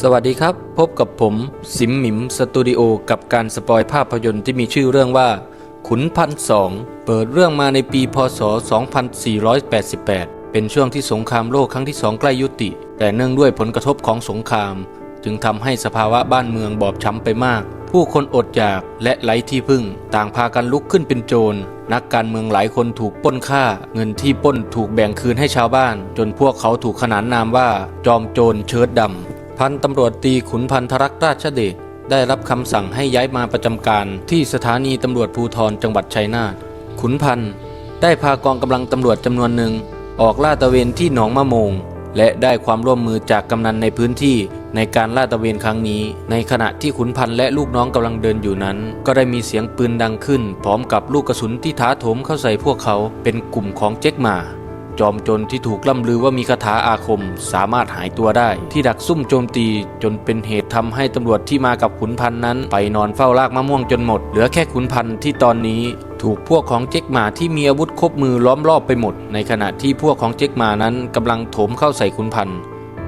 สวัสดีครับ พบกับผมสิมหมิมสตูดิโอกับการสปอยภาพยนตร์ที่มีชื่อเรื่องว่า ขุนพันสองเปิดเรื่องมาในปีพศ 2488 เป็นช่วงที่สงครามโลกครั้งที่สองใกล้ยุติ แต่เนื่องด้วยผลกระทบของสงคราม จึงทำให้สภาวะบ้านเมืองบอบช้ำไปมาก ผู้คนอดอยากและไร้ที่พึ่ง ต่างพากันลุกขึ้นเป็นโจรนักการเมืองหลายคนถูกปล้นฆ่า เงินที่ปล้นถูกแบ่งคืนให้ชาวบ้าน จนพวกเขาถูกขนานนามว่า จอมโจรเชิดดำ พันตำรวจตีขุนพันธรักษ์ราชเดชได้รับคำสั่งให้ย้ายมาประจำการที่สถานีตำรวจภูธรจังหวัดชัยนาทขุนพันได้พากองกำลังตำรวจจำนวนหนึ่ง ออกลาดตระเวนที่หนองมะโมง และได้ความร่วมมือจากกำนันในพื้นที่ในการลาดตระเวนครั้งนี้ ในขณะที่ขุนพันและลูกน้องกำลังเดินอยู่นั้น ก็ได้มีเสียงปืนดังขึ้น พร้อมกับลูกกระสุนที่ท้าโถมเข้าใส่พวกเขาเป็นกลุ่มของเจ๊กมา จอมโจรที่ถูกล่ำลือว่ามีคาถาอาคมสามารถหายตัวได้ ที่ดักซุ่มโจมตีจนเป็นเหตุทำให้ตำรวจที่มากับขุนพันธ์นั้น ไปนอนเฝ้ารากมะม่วงจนหมด เหลือแค่ขุนพันธ์ที่ตอนนี้ถูกพวกของเจ๊กมาที่มีอาวุธครบมือล้อมรอบไปหมด ในขณะที่พวกของเจ๊กมานั้นกำลังโถมเข้าใส่ขุนพันธ์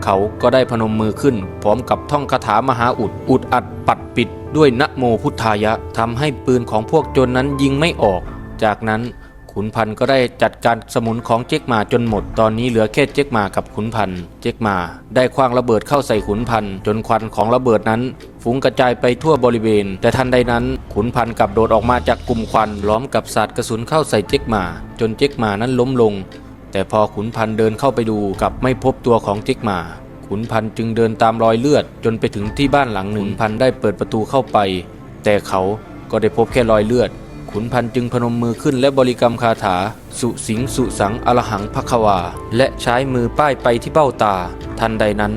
เขาก็ได้พนมมือขึ้น พร้อมกับท่องคาถามหาอุด อุดอัดปัดปิดด้วยนะโมพุทธายะทำให้ปืนของพวกโจรนนั้นยิงไม่ออก จากนั้น ขุนพันธ์ก็ได้จัดการสมุนของเจ๊กมาจนหมด ตอนนี้เหลือแค่เจ๊กมากับขุนพันธ์เจ๊กมา ได้คว้างระเบิดเข้าใส่ขุนพันธ์จนควันของระเบิดนั้นฟุ้งกระจายไปทั่วบริเวณ แต่ทันใดนั้น ขุนพันธ์กลับโดดออกมาจากกลุ่มควันล้อมกับสาดกระสุนเข้าใส่เจ๊กมา จนเจ๊กมานั้นล้มลง แต่พอขุนพันธ์เดินเข้าไปดูกลับไม่พบตัวของเจ๊กมาขุนพันธ์จึงเดินตามรอยเลือด จนไปถึงที่บ้านหลังหนึ่งขุนพันธ์ได้เปิดประตูเข้าไป แต่เขาก็ได้พบแค่รอยเลือด ขุนพันจึงพนมมือขึ้นและบริกรรมคาถา สุสิงสุสังอรหังพักวา และใช้มือป้ายไปที่เบ้าตา ทันใดนั้น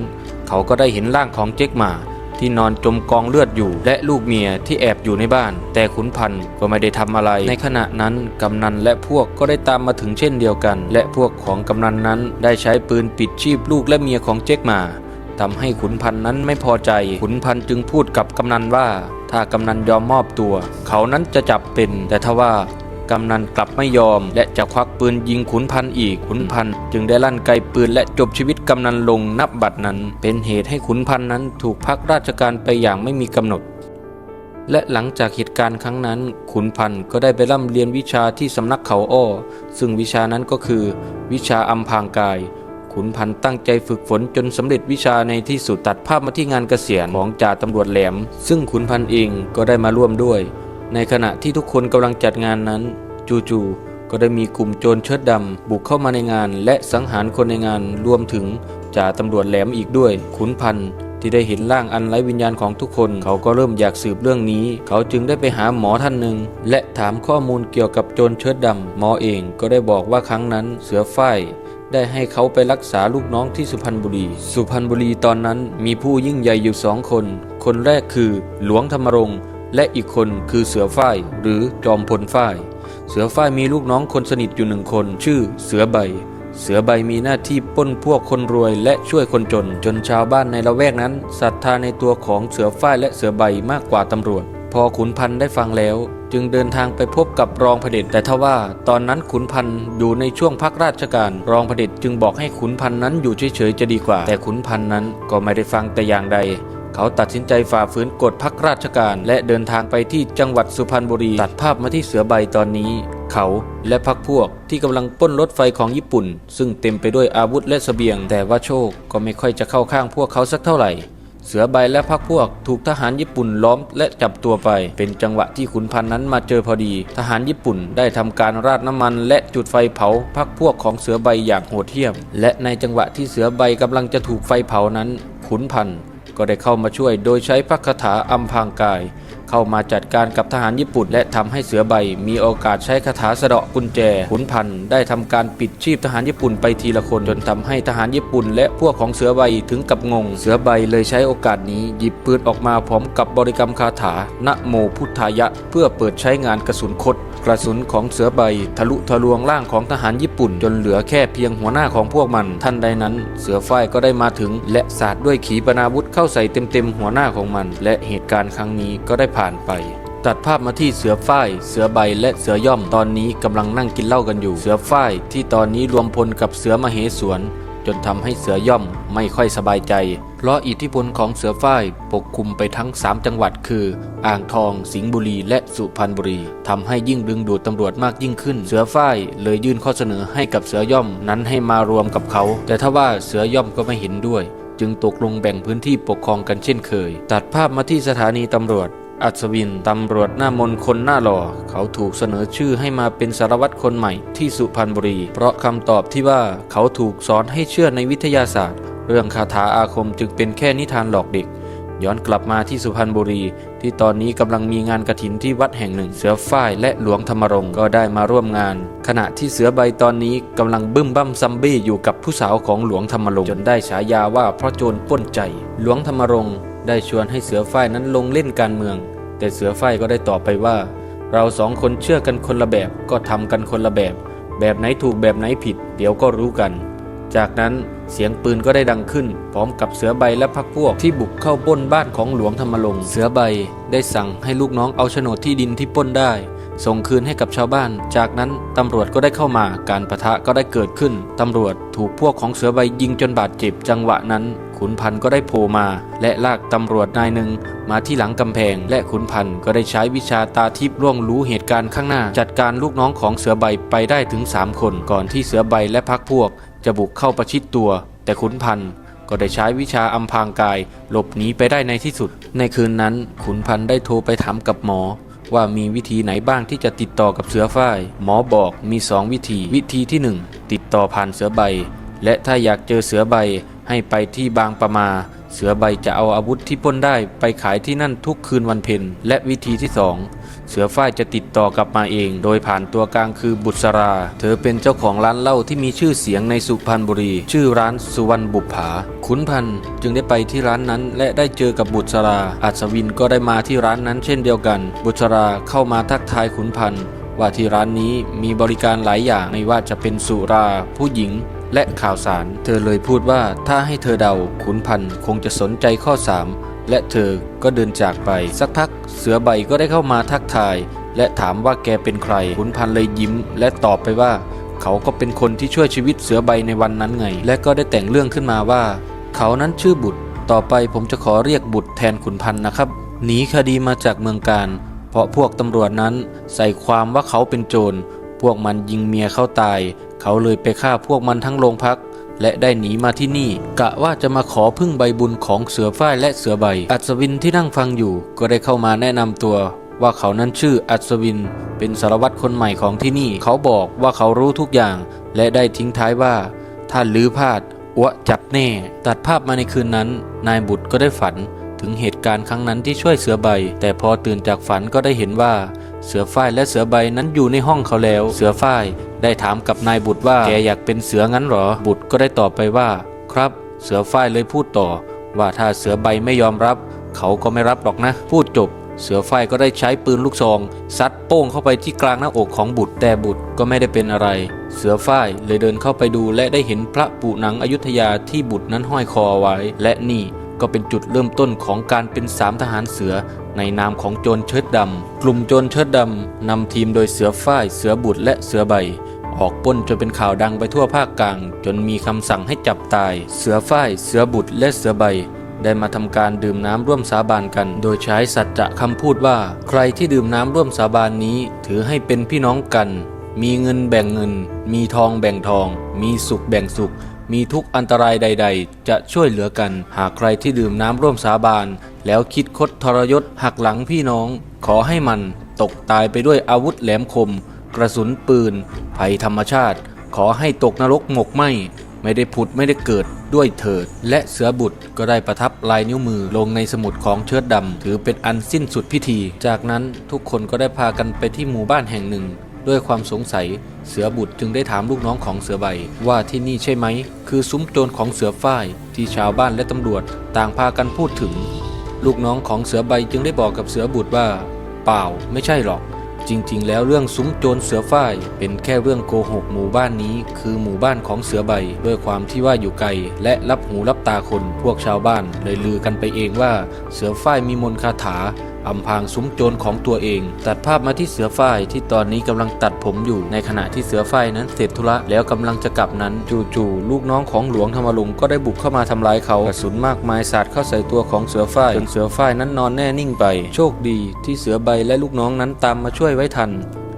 เขาก็ได้เห็นร่างของเจ๊กมาที่นอนจมกองเลือดอยู่และลูกเมียที่แอบอยู่ในบ้าน แต่ขุนพันก็ไม่ได้ทำอะไร ในขณะนั้นกำนันและพวกก็ได้ตามมาถึงเช่นเดียวกัน และพวกของกำนันนั้นได้ใช้ปืนปิดชีพลูกและเมียของเจ๊กมาทำให้ขุนพันนั้นไม่พอใจ ขุนพันจึงพูดกับกำนันว่า ถ้ากำนันยอมมอบตัว เขานั้นจะจับเป็น แต่ทว่ากำนันกลับไม่ยอม และจะควักปืนยิงขุนพันธ์อีกขุนพันธ์จึงได้ลั่นไกปืนและจบชีวิตกำนันลงนับบัดนั้น เป็นเหตุให้ขุนพันธ์นั้นถูกพักราชการไปอย่างไม่มีกำหนด และหลังจากเหตุการณ์ครั้งนั้น ขุนพันธ์ก็ได้ไปร่ำเรียนวิชาที่สำนักเขาอ้อ ซึ่งวิชานั้นก็คือ วิชาอัมพางกาย ขุนพันธ์ตั้งใจฝึกฝนจนสำเร็จวิชาในที่สุดตัดภาพมาที่งานเกษียณของจ่าตำรวจแหลม ซึ่งขุนพันธ์เองก็ได้มาร่วมด้วย ในขณะที่ทุกคนกำลังจัดงานนั้น จู่ๆก็ได้มีกลุ่มโจรเชิดดำบุกเข้ามาในงาน และสังหารคนในงานรวมถึงจ่าตำรวจแหลมอีกด้วย ขุนพันธ์ที่ได้เห็นร่างอันไร้วิญญาณของทุกคน เขาก็เริ่มอยากสืบเรื่องนี้ เขาจึงได้ไปหาหมอท่านหนึ่ง และถามข้อมูลเกี่ยวกับโจรเชิดดำหมอเองก็ได้บอกว่าครั้งนั้นเสือฝ้าย ได้ให้เขาไปรักษาลูกน้องที่สุพรรณบุรี สุพรรณบุรีตอนนั้นมีผู้ยิ่งใหญ่อยู่สองคน คนแรกคือหลวงธรรมรงค์และอีกคนคือเสือฝ้ายหรือจอมพลฝ้าย เสือฝ้ายมีลูกน้องคนสนิทอยู่หนึ่งคน ชื่อเสือใบ เสือใบมีหน้าที่ป้นพวกคนรวยและช่วยคนจน จนชาวบ้านในละแวกนั้นศรัทธาในตัวของเสือฝ้ายและเสือใบมากกว่าตำรวจ พอขุนพันธ์ได้ฟังแล้ว จึงเดินทางไปพบกับรองเผด็จแต่ทว่าตอนนั้นขุนพันธ์อยู่ในช่วงพักราชการ รองเผด็จจึงบอกให้ขุนพันธ์นั้นอยู่เฉยๆจะดีกว่า แต่ขุนพันธ์นั้นก็ไม่ได้ฟังแต่อย่างใด เขาตัดสินใจฝ่าฝืนกฎพักราชการ และเดินทางไปที่จังหวัดสุพรรณบุรีตัดภาพมาที่เสือใบตอนนี้เขาและพักพวกที่กำลังป้นรถไฟของญี่ปุ่น ซึ่งเต็มไปด้วยอาวุธและเสบียง แต่ว่าโชคก็ไม่ค่อยจะเข้าข้างพวกเขาสักเท่าไหร่ เสือใบและพักพวกถูกทหารญี่ปุ่นล้อมและจับตัวไป เป็นจังหวะที่ขุนพันนั้นมาเจอพอดี ทหารญี่ปุ่นได้ทำการราดน้ำมัน และจุดไฟเผาพักพวกของเสือใบอย่างโหดเหี้ยม และในจังหวะที่เสือใบกำลังจะถูกไฟเผานั้น ขุนพันก็ได้เข้ามาช่วยโดยใช้พระคาถาอัมพางกาย เข้ามาจัดการกับทหารญี่ปุ่น และทำให้เสือใบ มีโอกาสใช้คาถาสะเดาะกุญแจขุนพันธ์ได้ทำการปิดชีพทหารญี่ปุ่นไปทีละคนจนทำให้ทหารญี่ปุ่น และพวกของเสือใบถึงกับงง เสือใบเลยใช้โอกาสนี้หยิบปืนออกมาพร้อมกับบริกรรมคาถานะโมพุทธายะ เพื่อเปิดใช้งานกระสุนคดกระสุนของเสือใบ ทะลุทะลวงร่างของทหารญี่ปุ่น จนเหลือแค่เพียงหัวหน้าของพวกมันท่านใดนั้น เสือฝ้ายก็ได้มาถึง และสาดด้วยขีปนาวุธเข้าใส่เต็มๆหัวหน้าของมัน และเหตุการณ์ครั้งนี้ก็ได้ผ่านไปตัดภาพมาที่เสือฝ้าย เสือใบและเสือย่อมตอนนี้กำลังนั่งกินเหล้ากันอยู่ เสือฝ้ายที่ตอนนี้รวมพลกับเสือมเหสวน จนทำให้เสือย่อมไม่ค่อยสบายใจเพเพราะอิทธิพลของเสือฝ้ายปกคลุมไปทั้ง 3 จังหวัดคือ อ่างทอง สิงห์บุรี และสุพรรณบุรีทำให้ยิ่งดึงดูดตำรวจมากยิ่งขึ้น เสือฝ้ายเลยยื่นข้อเสนอให้กับเสือย่อมนั้นให้มารวมกับเขา แต่ถ้าว่าเสือย่อมก็ไม่เห็นด้วย จึงตกลงแบ่งพื้นที่ปกครองกันเช่นเคย ตัดภาพมาที่สถานีตำรวจ อัศวินตำรวจหน้ามนคนหน้าหล่อ เขาถูกเสนอชื่อให้มาเป็นสารวัตรคนใหม่ที่สุพรรณบุรี เพราะคำตอบที่ว่าเขาถูกสอนให้เชื่อในวิทยาศาสตร์ เรื่องคาถาอาคมจึงเป็นแค่นิทานหลอกเด็ก ย้อนกลับมาที่สุพรรณบุรี ที่ตอนนี้กำลังมีงานกระถินที่วัดแห่งหนึ่ง เสือฝ้ายและหลวงธรรมรงค์ก็ได้มาร่วมงาน ขณะที่เสือใบตอนนี้กำลังบึ้มบั้มซัมบี้อยู่กับผู้สาวของหลวงธรรมรงค์จนได้ฉายาว่าเพราะโจรป้นใจ หลวงธรรมรงค์ได้ชวนให้เสือฝ้ายนั้นลงเล่นการเมือง แต่เสือฝ้ายก็ได้ตอบไปว่า เราสองคนเชื่อกันคนละแบบก็ทำกันคนละแบบ แบบไหนถูกแบบไหนผิด เดี๋ยวก็รู้กัน จากนั้นเสียงปืนก็ได้ดังขึ้น พร้อมกับเสือใบและพักพวกที่บุกเข้าป้นบ้านของหลวงธรรมรงเสือใบได้สั่งให้ลูกน้องเอาโฉนดที่ดินที่ป้นได้ ส่งคืนให้กับชาวบ้าน จากนั้นตำรวจก็ได้เข้ามาการประทะก็ได้เกิดขึ้นตำรวจถูกพวกของเสือใบยิงจนบาดเจ็บจังหวะนั้น ขุนพันธ์ก็ได้โผล่มา และลากตำรวจนายหนึ่งมาที่หลังกำแพง และขุนพันธ์ก็ได้ใช้วิชาตาทิพย์ล่วงรู้เหตุการณ์ข้างหน้า จัดการลูกน้องของเสือใบไปได้ถึง 3 คนก่อนที่เสือใบและพักพวก จะบุกเข้าประชิดตัว แต่ขุนพันธ์ก็ได้ใช้วิชาอำพรางกาย หลบหนีไปได้ในที่สุด ในคืนนั้นขุนพันธ์ได้โทรไปถามกับหมอว่ามีวิธีไหนบ้างที่จะติดต่อกับเสือฝ้าย หมอบอกมี 2 วิธี วิธีที่ 1 ติดต่อผ่านเสือใบ และถ้าอยากเจอเสือใบ ให้ไปที่บางประมา เสือใบจะเอาอาวุธที่ปล้นได้ไปขายที่นั่นทุกคืนวันเพ็ญและวิธีที่2เสือฝ้ายจะติดต่อกลับมาเอง โดยผ่านตัวกลางคือบุษรา เธอเป็นเจ้าของร้านเหล้าที่มีชื่อเสียงในสุพรรณบุรี ชื่อร้านสุวรรณบุปผา ขุนพันธ์จึงได้ไปที่ร้านนั้น และได้เจอกับบุษรา อัศวินก็ได้มาที่ร้านนั้นเช่นเดียวกัน บุษราเข้ามาทักทายขุนพันธ์ว่าที่ร้านนี้มีบริการหลายอย่างไม่ว่าจะเป็นสุราผู้หญิง และข่าวสาร เธอเลยพูดว่าถ้าให้เธอเดาขุนพันธ์คงจะสนใจข้อ 3 และเธอก็เดินจากไป สักพัก เสือใบก็ได้เข้ามาทักทาย และถามว่าแกเป็นใครขุนพันธ์เลยยิ้ม และตอบไปว่า เขาก็เป็นคนที่ช่วยชีวิตเสือใบในวันนั้นไง และก็ได้แต่งเรื่องขึ้นมาว่า เขานั้นชื่อบุตร ต่อไปผมจะขอเรียกบุตรแทนขุนพันธ์นะครับหนีคดีมาจากเมืองการ เพราะพวกตำรวจนั้นใส่ความว่าเขาเป็นโจร พวกมันยิงเมียเขาตาย เขาเลยไปฆ่าพวกมันทั้งโรงพัก และได้หนีมาที่นี่ กะว่าจะมาขอพึ่งใบบุญของเสือฝ้ายและเสือใบ อัศวินที่นั่งฟังอยู่ ก็ได้เข้ามาแนะนำตัว ว่าเขานั้นชื่ออัศวิน เป็นสารวัตรคนใหม่ของที่นี่ เขาบอกว่าเขารู้ทุกอย่าง และได้ทิ้งท้ายว่า ถ้าลือพลาดอ้วจับแน่ ตัดภาพมาในคืนนั้น นายบุตรก็ได้ฝันถึงเหตุการณ์ครั้งนั้นที่ช่วยเสือใบ แต่พอตื่นจากฝันก็ได้เห็นว่า เสือฝ้ายและเสือใบนั้นอยู่ในห้องเขาแล้ว เสือฝ้าย ได้ถามกับนายบุตรว่าแกอยากเป็นเสืองั้นหรอ บุตรก็ได้ตอบไปว่า ครับ เสือฝ้ายเลยพูดต่อ ว่าถ้าเสือใบไม่ยอมรับ เขาก็ไม่รับหรอกนะ พูดจบ เสือฝ้ายก็ได้ใช้ปืนลูกซองซัดโป้งเข้าไปที่กลางหน้าอกของบุตรแต่บุตรก็ไม่ได้เป็นอะไร เสือฝ้ายเลยเดินเข้าไปดูและได้เห็นพระปูหนังอยุธยาที่บุตรนั้นห้อยคอไว้ และนี่ก็เป็นจุดเริ่มต้นของการเป็นสามทหารเสือในนามของโจรเชิดดำ กลุ่มโจรเชิดดำนำทีมโดยเสือฝ้าย เสือบุตรและเสือใบ ออกป้นจนเป็นข่าวดังไปทั่วภาคกลาง จนมีคำสั่งให้จับตาย เสือฝ้าย เสือบุตรและเสือใบ ได้มาทำการดื่มน้ำร่วมสาบานกัน โดยใช้สัจจะคำพูดว่า ใครที่ดื่มน้ำร่วมสาบานนี้ ถือให้เป็นพี่น้องกัน มีเงินแบ่งเงิน มีทองแบ่งทอง มีสุขแบ่งสุขมีทุกอันตรายใด ๆ จะช่วยเหลือกัน หากใครที่ดื่มน้ำร่วมสาบาน แล้วคิดคดทรยศหักหลังพี่น้อง ขอให้มันตกตายไปด้วยอาวุธแหลมคม กระสุนปืน ภัยธรรมชาติ ขอให้ตกนรกหมกไหมไม่ได้ผุดไม่ได้เกิดด้วยเถิด และเสือบุตรก็ได้ประทับลายนิ้วมือลงในสมุดของเชิดดำ ถือเป็นอันสิ้นสุดพิธี จากนั้นทุกคนก็ได้พากันไปที่หมู่บ้านแห่งหนึ่ง ด้วยความสงสัยเสือบุตรจึงได้ถามลูกน้องของเสือใบ ว่าที่นี่ใช่ไหม คือซุ้มโจรของเสือฝ้าย ที่ชาวบ้านและตำรวจ ต่างพากันพูดถึง ลูกน้องของเสือใบจึงได้บอกกับเสือบุตรว่า เปล่าไม่ใช่หรอก จริงๆ แล้วเรื่องซุ้มโจรเสือฝ้าย เป็นแค่เรื่องโกหกหมู่บ้านนี้ คือหมู่บ้านของเสือใบ ด้วยความที่ว่าอยู่ไกล และรับหูรับตาคนพวกชาวบ้านเลยลือกันไปเองว่าเสือฝ้ายมีมนต์คาถา อำพางซุ้มโจรของตัวเอง ตัดภาพมาที่เสือฝ้ายที่ตอนนี้กำลังตัดผมอยู่ ในขณะที่เสือฝ้ายนั้นเสร็จธุระแล้วกำลังจะกลับนั้น จู่ๆลูกน้องของหลวงธรรมลุงก็ได้บุกเข้ามาทำร้ายเขากระสุนมากมายสาดเข้าใส่ตัวของเสือฝ้ายจนเสือฝ้ายนั้นนอนแน่นิ่งไป โชคดีที่เสือใบและลูกน้องนั้นตามมาช่วยไว้ทัน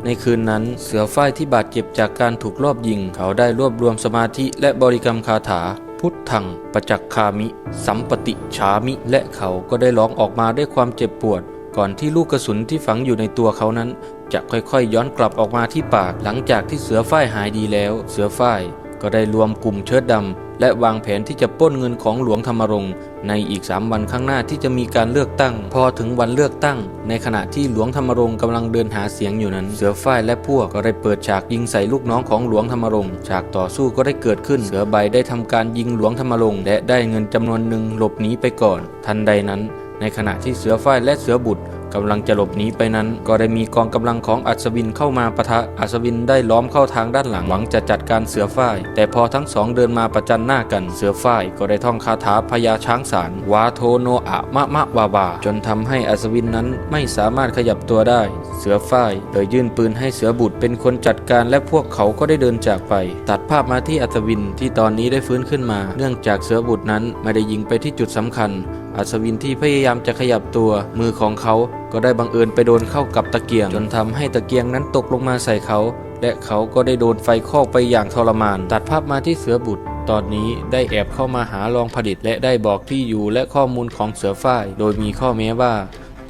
ในคืนนั้นเสือฝ้ายที่บาดเจ็บจากการถูกลอบยิง เขาได้รวบรวมสมาธิและบริกรรมคาถา พุทธังประจักคามิ สัมปติฉามิ และเขาก็ได้ร้องออกมาด้วยความเจ็บปวด ก่อนที่ลูกกระสุนที่ฝังอยู่ในตัวเขานั้น จะค่อยๆย้อนกลับออกมาที่ปากหลังจากที่เสือฝ้ายหายดีแล้ว เสือฝ้ายก็ได้รวมกลุ่มเชิดดำและวางแผนที่จะปล้นเงินของหลวงธรรมรงค์ในอีก 3 วันข้างหน้าที่จะมีการเลือกตั้ง พอถึงวันเลือกตั้ง ในขณะที่หลวงธรรมรงค์กำลังเดินหาเสียงอยู่นั้น เสือฝ้ายและพวกก็ได้เปิดฉากยิงใส่ลูกน้องของหลวงธรรมรงค์ฉากต่อสู้ก็ได้เกิดขึ้น เสือใบได้ทำการยิงหลวงธรรมรงค์และได้เงินจำนวนหนึ่งหลบหนีไปก่อน ทันใดนั้น ในขณะที่เสือฝ้ายและเสือบุตรกำลังจะหลบหนีไปนั้น ก็ได้มีกองกำลังของอัศวินเข้ามาปะทะอัศวินได้ล้อมเข้าทางด้านหลังหวังจะจัดการเสือฝ้าย แต่พอทั้งสองเดินมาประจันหน้ากันเสือฝ้ายก็ได้ท่องคาถาพญาช้างสารวาโทโนอะมะมะวาวาจนทำให้อัศวินนั้นไม่สามารถขยับตัวได้ เสือฝ้ายเลยยื่นปืนให้เสือบุตรเป็นคนจัดการและพวกเขาก็ได้เดินจากไป ตัดภาพมาที่อัศวินที่ตอนนี้ได้ฟื้นขึ้นมา เนื่องจากเสือบุตรนั้นไม่ได้ยิงไปที่จุดสำคัญ อัศวินที่พยายามจะขยับตัว มือของเขาก็ได้บังเอิญไปโดนเข้ากับตะเกียง จนทำให้ตะเกียงนั้นตกลงมาใส่เขา และเขาก็ได้โดนไฟคอกไปอย่างทรมาน ตัดภาพมาที่เสือบุตร ตอนนี้ได้แอบเข้ามาหารองผลิต และได้บอกที่อยู่และข้อมูลของเสือฝ้าย โดยมีข้อแม้ว่า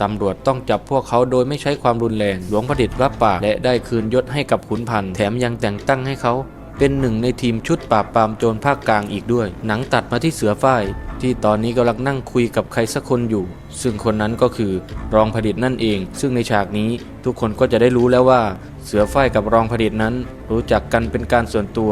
ตำรวจต้องจับพวกเขาโดยไม่ใช้ความรุนแรง หลวงผลิตรับปากและได้คืนยศให้กับขุนพันธ์แถมยังแต่งตั้งให้เขา เป็นหนึ่งในทีมชุดปราบปรามโจรภาคกลางอีกด้วย หนังตัดมาที่เสือฝ้าย ที่ตอนนี้กำลังนั่งคุยกับใครสักคนอยู่ ซึ่งคนนั้นก็คือรองผลิตนั่นเอง ซึ่งในฉากนี้ทุกคนก็จะได้รู้แล้วว่า เสือฝ้ายกับรองผลิตนั้นรู้จักกันเป็นการส่วนตัว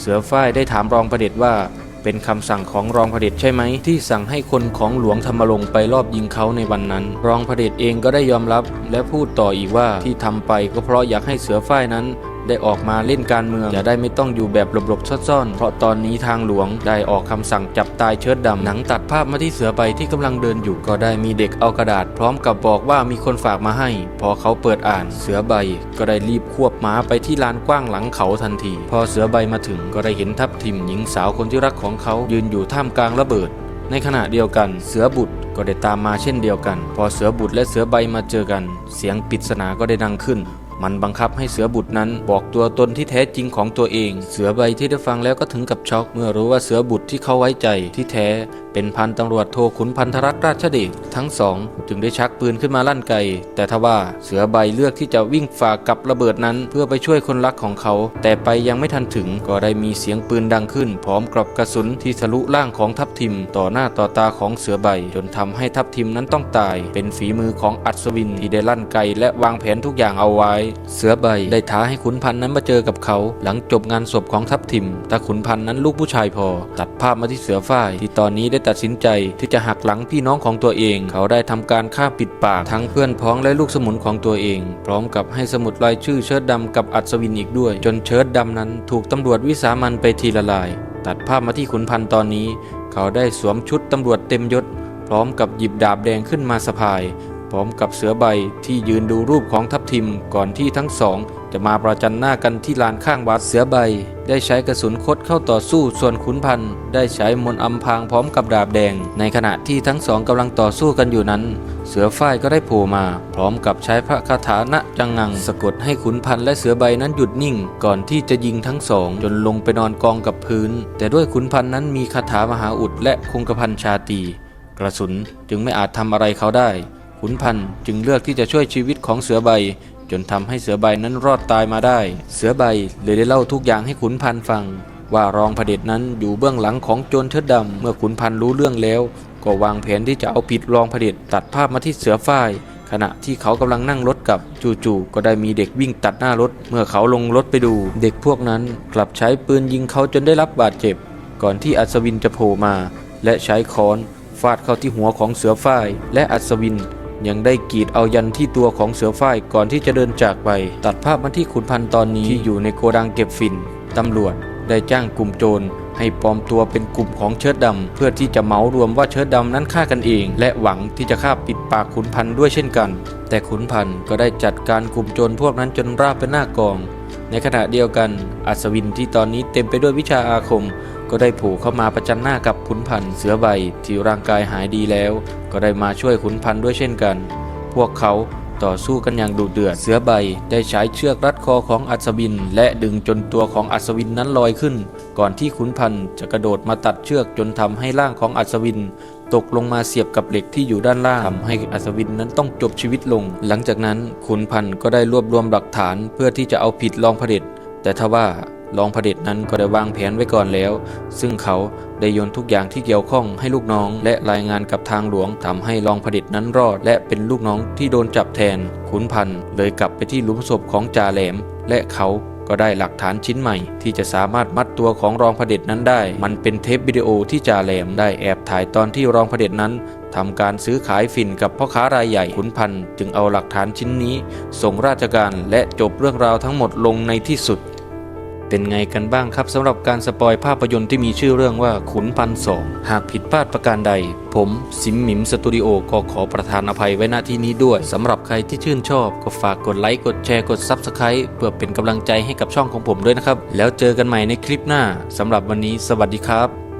เสือฝ้ายได้ถามรองผลิตว่าเป็นคำสั่งของรองผลิตใช่ไหม ที่สั่งให้คนของหลวงธรรมรงไปรอบยิงเขาในวันนั้น รองผลิตเองก็ได้ยอมรับ และพูดต่ออีกว่าที่ทำไปก็เพราะอยากให้เสือฝ้ายนั้น ได้ออกมาเล่นการเมืองจะได้ไม่ต้องอยู่แบบหลบๆซ่อนๆ เพราะตอนนี้ทางหลวงได้ออกคำสั่งจับตายเชิดดำหนังตัดภาพมาที่เสือใบที่กำลังเดินอยู่ก็ได้มีเด็กเอากระดาษ พร้อมกับบอกว่ามีคนฝากมาให้ พอเขาเปิดอ่านเสือใบ ก็ได้รีบควบม้าไปที่ลานกว้างหลังเขาทันที พอเสือใบมาถึงก็ได้เห็นทัพทิมหญิงสาวคนที่รักของเขายืนอยู่ท่ามกลางระเบิด ในขณะเดียวกันเสือบุตรก็ได้ตามมาเช่นเดียวกัน พอเสือบุตรและเสือใบมาเจอกัน เสียงปริศนาก็ได้ดังขึ้น มันบังคับให้เสือบุตรนั้น บอกตัวตนที่แท้จริงของตัวเอง เสือใบที่ได้ฟังแล้วก็ถึงกับช็อก เมื่อรู้ว่าเสือบุตรที่เขาไว้ใจที่แท้ เป็นพันตำรวจโทขุนพันธรัตน์ราชเดชทั้งสองจึงได้ชักปืนขึ้นมาลั่นไก แต่ทว่าเสือใบเลือกที่จะวิ่งฝ่ากับระเบิดนั้น เพื่อไปช่วยคนรักของเขา แต่ไปยังไม่ทันถึงก็ได้มีเสียงปืนดังขึ้น พร้อมกับกระสุนที่ทะลุร่างของทัพทิม ต่อหน้าต่อตาของเสือใบ จนทำให้ทัพทิมนั้นต้องตาย เป็นฝีมือของอัศวินที่ได้ลั่นไกและวางแผนทุกอย่างเอาไว้เสือใบได้ท้าให้ขุนพันธ์นั้นมาเจอกับเขา หลังจบงานศพของทัพทิมแต่ขุนพันธ์นั้นลูกผู้ชายพอ ตัดภาพมาที่เสือฝ้ายที่ตอนนี้ได้ตัดสินใจที่จะหักหลังพี่น้องของตัวเอง เขาได้ทำการฆ่าปิดปากทั้งเพื่อนพ้องและลูกสมุนของตัวเอง พร้อมกับให้สมุดรายชื่อเชิดดำกับอัศวินอีกด้วย จนเชิดดำนั้นถูกตำรวจวิสามันไปทีละลาย ตัดภาพมาที่ขุนพันธ์ตอนนี้ เขาได้สวมชุดตำรวจเต็มยศ พร้อมกับหยิบดาบแดงขึ้นมาสะพาย พร้อมกับเสือใบที่ยืนดูรูปของทัพทิมก่อนที่ทั้งสอง จะมาประจันหน้ากันที่ลานข้างวัดเสือใบ ได้ใช้กระสุนคดเข้าต่อสู้ส่วนขุนพันธ์ได้ใช้มนต์อำพรางพร้อมกับดาบแดง ในขณะที่ทั้งสองกำลังต่อสู้กันอยู่นั้น เสือฝ้ายก็ได้โผล่มา พร้อมกับใช้พระคาถานะจังงัง สะกดให้ขุนพันธ์และเสือใบนั้นหยุดนิ่ง ก่อนที่จะยิงทั้งสอง จนลงไปนอนกองกับพื้น แต่ด้วยขุนพันธ์นั้นมีคาถามหาอุดและคงกระพันชาตีกระสุนจึงไม่อาจทำอะไรเขาได้ ขุนพันธ์จึงเลือกที่จะช่วยชีวิตของเสือใบ จนทำให้เสือใบนั้นรอดตายมาได้ เสือใบเลยได้เล่าทุกอย่างให้ขุนพันธ์ฟัง ว่ารองเผด็จนั้นอยู่เบื้องหลังของโจรเชิดดำเมื่อขุนพันธ์รู้เรื่องแล้ว ก็วางแผนที่จะเอาผิดรองเผด็จตัดภาพมาที่เสือฝ้ายขณะที่เขากำลังนั่งรถกลับจู่ๆก็ได้มีเด็กวิ่งตัดหน้ารถ เมื่อเขาลงรถไปดู เด็กพวกนั้นกลับใช้ปืนยิงเขาจนได้รับบาดเจ็บ ก่อนที่อัศวินจะโผล่มา และใช้ค้อนฟาดเข้าที่หัวของเสือฝ้าย และอัศวิน ยังได้กรีดเอายันที่ตัวของเสือฝ้ายก่อนที่จะเดินจากไป ตัดภาพมาที่ขุนพันธ์ตอนนี้ที่อยู่ในโกดังเก็บฝิ่นตำรวจได้จ้างกลุ่มโจรให้ปลอมตัวเป็นกลุ่มของเชิดดำเพื่อที่จะเมารวมว่าเชิดดำนั้นฆ่ากันเอง และหวังที่จะฆ่าปิดปากขุนพันธ์ด้วยเช่นกัน แต่ขุนพันธ์ก็ได้จัดการกลุ่มโจรพวกนั้นจนราบเป็นหน้ากอง ในขณะเดียวกันอัศวินที่ตอนนี้เต็มไปด้วยวิชาอาคม ก็ได้ผูกเข้ามาประจันหน้ากับขุนพันธ์เสือใบที่ร่างกายหายดีแล้ว ก็ได้มาช่วยขุนพันธ์ด้วยเช่นกัน พวกเขาต่อสู้กันอย่างดุเดือดเสือใบได้ใช้เชือกรัดคอของอัศวิน และดึงจนตัวของอัศวินนั้นลอยขึ้น ก่อนที่ขุนพันธ์จะกระโดดมาตัดเชือกจนทำให้ร่างของอัศวิน ตกลงมาเสียบกับเหล็กที่อยู่ด้านล่างทำให้อัศวินนั้นต้องจบชีวิตลง หลังจากนั้นขุนพันธ์ก็ได้รวบรวมหลักฐานเพื่อที่จะเอาผิดรองพระเผด็จแต่ทว่า รองพระเด็จนั้นก็ได้วางแผนไว้ก่อนแล้ว ซึ่งเขาได้โยนทุกอย่างที่เกี่ยวข้องให้ลูกน้อง และรายงานกับทางหลวงทำให้รองพระเด็จนั้นรอด และเป็นลูกน้องที่โดนจับแทน ขุนพันธ์เลยกลับไปที่หลุมศพของจ่าแหลม และเขาก็ได้หลักฐานชิ้นใหม่ ที่จะสามารถมัดตัวของรองพระเด็จนั้นได้ มันเป็นเทปวิดีโอที่จ่าแหลมได้แอบถ่ายตอนที่รองพระเด็จนั้นทำการซื้อขายฝิ่นกับพ่อค้ารายใหญ่ขุนพันธ์จึงเอาหลักฐานชิ้นนี้ ส่งราชการและจบเรื่องราวทั้งหมดลงในที่สุด เป็นไงกันบ้างครับสำหรับการสปอยภาพยนตร์ที่มีชื่อเรื่องว่าขุนพันสองหากผิดพลาดประการใด ผมสิมหมิมสตูดิโอก็ขอประทานอภัยไว้ณที่นี้ด้วยสำหรับใครที่ชื่นชอบ ก็ฝากกดไลค์กดแชร์กด s u b สไครต์เพื่อเป็นกำลังใจให้กับช่องของผมด้วยนะครับ แล้วเจอกันใหม่ในคลิปหน้าสำหรับวันนี้สวัสดีครับ